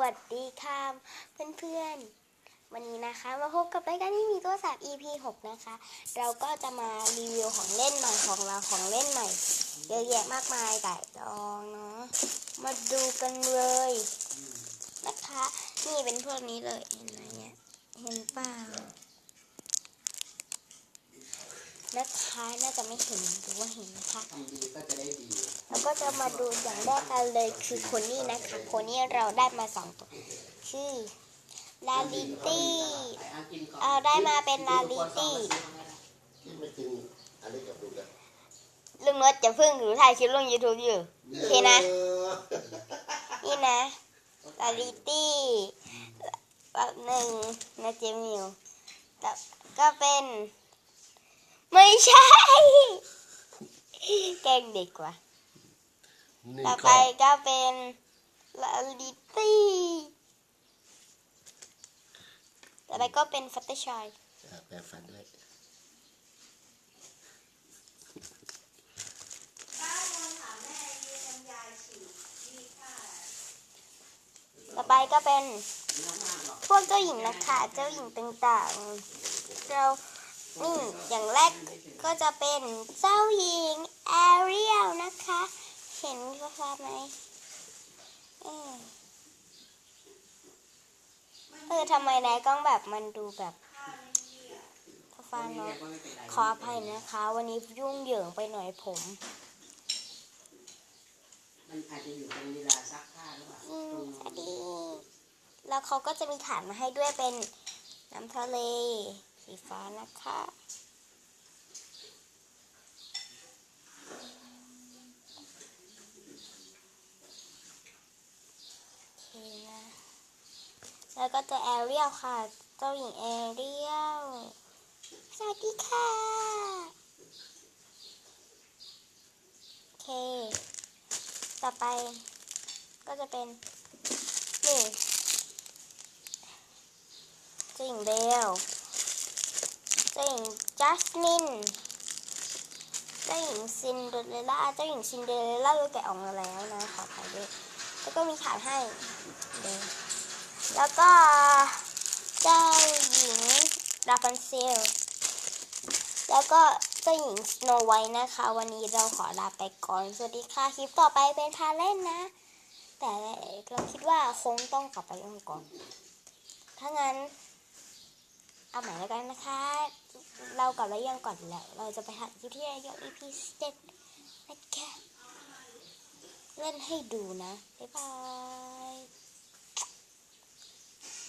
วัสดีค่ะเพื่อนๆ วันนี้นะคะ มาพบกับรายการที่มีตัวสับ EP 6 นะคะ เราก็จะมารีวิวของเล่นใหม่ของเราของเล่นใหม่ เยอะแยะมากมายแต่ลองเนาะมาดูกันเลยนะคะ นี่เป็นพวกนี้เลยเห็นไหมเนี่ยเห็นเปล่า นะคะน่าจะไม่เห็นหรือว่าเห็นนะคะทำดีก็จะได้ดีแล้วก็จะมาดูอย่างแรกกันเลยคือคนนี้นะคะคนนี้เราได้มาสองตัวคือลาลิตี้ไปอากินก่อนเอาได้มาเป็นลาลิตี้ที่ไม่กินอะไรกับลูกอะลุงนดจะพึ่งหรือถ่ายคลิปลง YouTube อยู่โอเคนะเออนี่นะลาลิตี้แบบหนึ่งนะเจมิวแล้วก็เป็น ไม่ใช่ แกล้งเด็กกว่านี่ต่อก็ไปก็เป็นลาลิตี้ต่อไปก็เป็นฟัตเตอร์ชอยอะแปลฝันด้วย ต่อไปก็เป็น พวกเจ้าหญิงนะคะ เจ้าหญิงต่างๆเรา นี่อย่างแรกก็จะเป็นเจ้าหญิงแอเรียลนะคะ เห็นก็ทราบไหมเออเออทำไมนายกล้องแบบมันดูแบบฟ้าเนาะขออภัยนะคะ วันนี้ยุ่งเหยิงไปหน่อยผม มันอาจจะอยู่ตรงเวลาซักผ้าหรือเปล่าอืมสวัสดีแล้วเขาก็จะมีฐานมาให้ด้วยเป็นน้ำทะเล สีฟ้านะคะเคนะแล้วก็จะแอเรียลค่ะ เจ้าหญิงแอเรียล สวัสดีค่ะโอเค ต่อไปก็จะเป็นนี่เจ้าหญิงเบล เจ้าหญิงจัสมิน เจ้าหญิงซินเดอเรลล่า เจ้าหญิงซินเดอเรลล่าเราแกะออกมาแล้วนะขอถ่ายด้วย แล้วก็มีขาให้เดแล้วก็เจ้าหญิงราฟันเซล แล้วก็เจ้าหญิงสโนไวท์นะคะ วันนี้เราขอลาไปก่อน สวัสดีค่ะ คลิปต่อไปเป็นพาเล่นนะ แต่เราคิดว่าคงต้องกลับไปเล่นก่อนถ้างั้นเอาใหม่แล้วกันนะคะ เรากลับระยังก่อนแล้ว เราจะไปหาคลิปที่ระยอง EP 7นะคะเล่นให้ดูนะ บ๊ายบาย